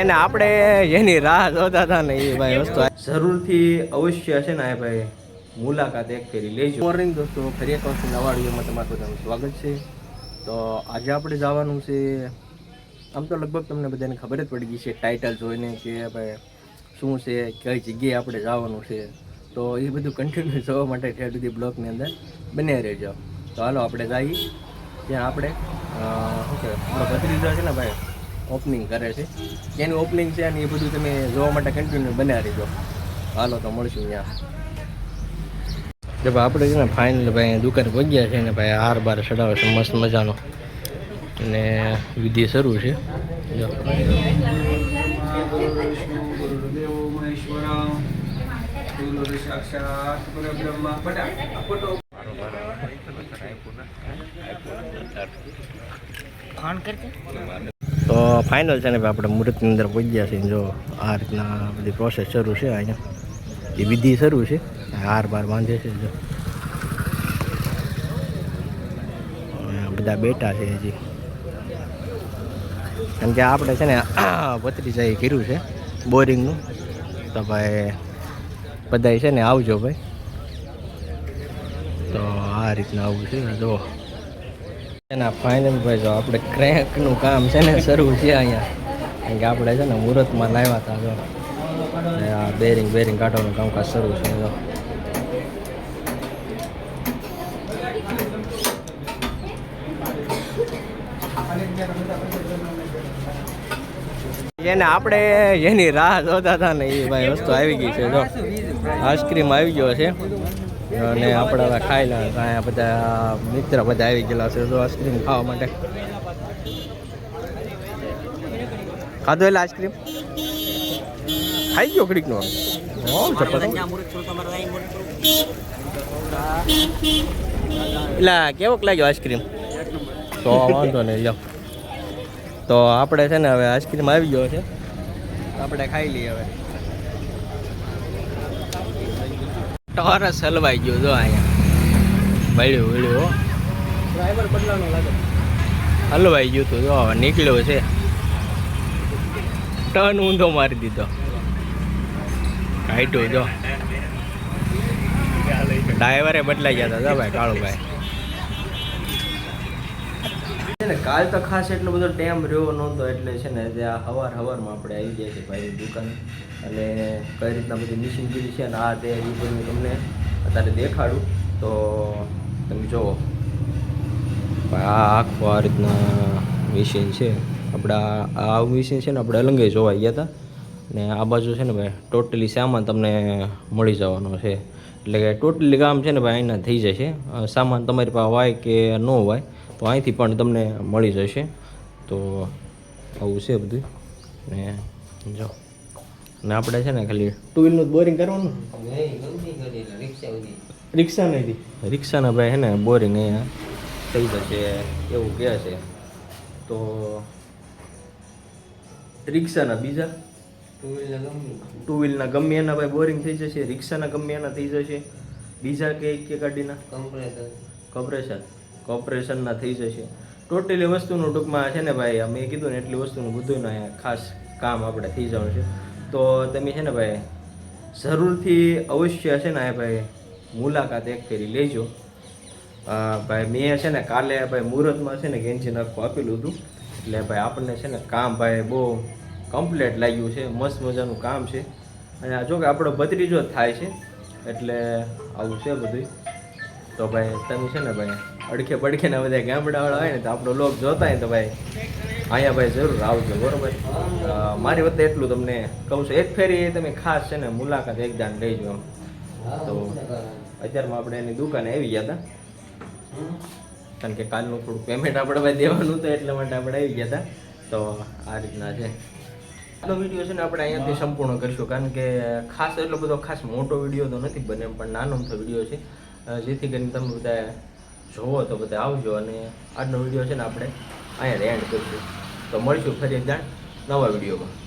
એને આપણે એની રાહ જોતા હતા ને એ ભાઈ વસ્તુ જરૂરથી અવશ્ય હશે ને આ ભાઈ મુલાકાત એક ફેરી લેજો. મોર્નિંગ દોસ્તો ફરી એક વખત નવા વિડીયોમાં તમારું બધાનું સ્વાગત છે. તો આજે આપણે જવાનું છે આમ તો લગભગ તમને બધાને ખબર જ પડી ગઈ છે ટાઇટલ જોઈને કે ભાઈ શું છે કઈ જગ્યાએ આપણે જવાનું છે. તો એ બધું કન્ટિન્યુ જોવા માટે ઠેર સુધી બ્લોગની અંદર બને રહેજો. તો હાલો આપણે જઈએ. ત્યાં આપણે શું કહેવાય આપણો ભત્રીજો છે ને ભાઈ? ઓપનિંગ કરે છે. એનું ઓપનિંગ છે અને એ બધું તમે જોવા માટે કન્ટિન્યુ બનાવી દો હાલો તો મળશું ત્યાં. જો ભાઈ આપણે છે ને ફાઇનલ ભાઈ દુકાન પહોંચ્યા છે ને ભાઈ હાર બાર ચડાવે છે મસ્ત મજાનો. અને વિધિ શરૂ છે. જો. તો ફાઇનલ છે ને આપણે મુહૂર્તની અંદર પહોંચ્યા છીએ. જો આ રીતના બધી પ્રોસેસ શરૂ છે અહીંયા. એ વિધિ શરૂ છે. હાર બાર બાંધે છે જો. બધા બેઠા છે હજી. કેમ કે આપણે છે ને ભત્રીજા એ કર્યું છે બોરિંગનું તો ભાઈ બધાય છે ને આવજો ભાઈ. તો આ રીતના આવું છે. જો એના ફાઇનલ ભાઈ જો આપણે ક્રેકનું કામ છે ને શરૂ છે અહીંયા. કારણ કે આપણે છે ને મુહૂર્તમાં લાવ્યા હતા જો. આ બેરિંગ બેરિંગ કાઢવાનું કામકાજ શરૂ છે જો. એને આપણે એની રાહ જોતા હતા ને એ ભાઈ વસ્તુ આવી ગઈ છે જો. આઈસ્ક્રીમ આવી ગયો છે. અને આપણે ખાઈ લે અહીંયા બધા મિત્ર બધા આવી ગયેલા છે તો આઈસ્ક્રીમ ખાવા માટે. ખાધો એટલે આઈસ્ક્રીમ? ખાઈ ગયો ઘડીક નો. એટલે કેવોક લાગ્યો આઈસ્ક્રીમ? તો વાંધો નહીં, લ્યો. તો આપણે છે ને હવે આઈસ્ક્રીમ આવી ગયો છે. આપણે ખાઈ લઈએ હવે. ટોરસ હલવાઈ ગયો જો અહીંયા. વળ્યું વળ્યું ડ્રાઈવર બદલાનો લાગે. હલવાઈ ગયું તું જો હવે નીકળ્યો છે. ટર્ન ઊંધો મારી દીધો. કાઢ્યો જો. ડ્રાઈવરે બદલાઈ ગયા હતા જો ભાઈ કાળુભાઈ. કાલ તો ખાસ એટલો બધો ટાઈમ રહ્યો નહોતો એટલે છે ને ત્યાં હવાર હવારમાં આપણે આવી ગયા છીએ ભાઈ દુકાન. અને કઈ રીતના બધી મિશીનગીરી છે ને આ તે એ બધું તમને અત્યારે દેખાડું. તો તમે જુઓ. આ આખું આ રીતના મિશીન છે. આપણા આ આ મિશીન છે ને આપણે અલંગે જોવા ગયા હતા ને આ બાજુ છે ને ભાઈ ટોટલી સામાન તમને મળી જવાનો છે. એટલે કે ટોટલી કામ છે ને ભાઈ અહીંના થઈ જશે. સામાન તમારી પાસે હોય કે ન હોય તો અહીંથી પણ તમને મળી જશે. તો આવું છે બધું. ને જો. ને આપણે છે ને ખાલી ટુ વ્હીલનું બોરિંગ કરવાનું? રિક્ષા નહીં રિક્ષાના ભાઈ છે ને બોરિંગ અહીંયા. થઈ જશે એવું કહે છે. તો રિક્ષાના બીજા? ટુ વ્હીલના ગમે એના ભાઈ બોરિંગ થઈ જશે. રિક્ષાના ગમે એના થઈ જશે. બીજા કે કે ગાડીના કોર્પોરેશન કોર્પોરેશનના થઈ જશે. ટોટલી વસ્તુનું ટૂંકમાં છે ને ભાઈ, અમે કીધું ને એટલી વસ્તુનું બધું અહીંયા ખાસ કામ આપણે થઈ જવાનું છે. તો તમે છે ને ભાઈ, જરૂરથી અવશ્ય છે ને ભાઈ, મુલાકાત એક ફેરી લેજો. ભાઈ, મેં છે ને કાલે ભાઈ મુહૂર્તમાં છે ને કેન્ચી નાખવું આપેલું હતું. એટલે ભાઈ આપણને છે ને કામ ભાઈ બહુ કમ્પ્લીટ લાગ્યું છે, મસ્ત મજાનું કામ છે. અને જો કે આપણો ભત્રીજો જ થાય છે. એટલે આવું છે બધું તો ભાઈ, તમે છે ને ભાઈ અડખે પડખે ના બધા ગામડાવાળા હોય ને તો આપણો લોક જોતા હોય તો ભાઈ, અહીંયા ભાઈ જરૂર આવજો, બરોબર? મારી વખતે એટલું તમને કહું છું. એક ફેરી તમે ખાસ છે ને મુલાકાત એક લઈજો આમ તો અત્યારમાં આપણે એની દુકાને આવી ગયા હતા. કારણ કે કાલનું થોડું પેમેન્ટ આપણે ભાઈ દેવાનું હતું, એટલા માટે આપણે આવી ગયા હતા. તો આ રીતના છે. આટલો વીડિયો છે ને આપણે અહીંયાથી સંપૂર્ણ કરીશું. કારણ કે ખાસ એટલો બધો ખાસ મોટો વીડિયો તો નથી બને પણ નાનો મોટો વીડિયો છે. જેથી કરીને તમે બધા જોવો તો બધા આવજો અને આજનો વીડિયો છે ને આપણે અહીંયા એન્ડ કરીશું. તો મળીશું ફરી દાણ નવા વિડીયોમાં.